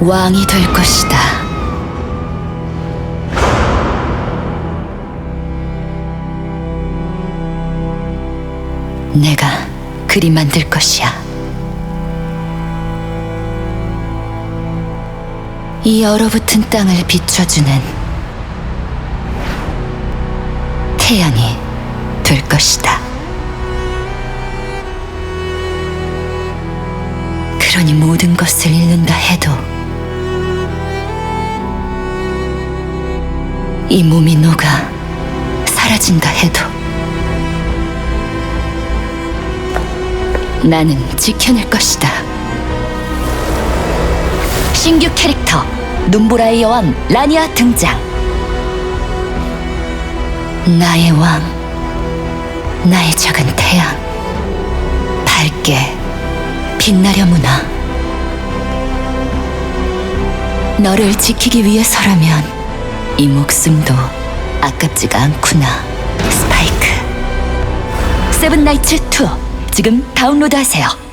왕이 될 것이다. 내가 그리 만들 것이야. 이 얼어붙은 땅을 비춰주는 태양이 될 것이다. 그러니 모든 것을 잃는다 해도 이 몸이 녹아 사라진다 해도 나는 지켜낼 것이다. 신규 캐릭터 눈보라의 여왕 라니아 등장. 나의 왕, 나의 작은 태양, 밝게 빛나려 무나. 너를 지키기 위해서라면 이 목숨도 아깝지가 않구나. 스파이크. 세븐나이츠 2 지금 다운로드하세요.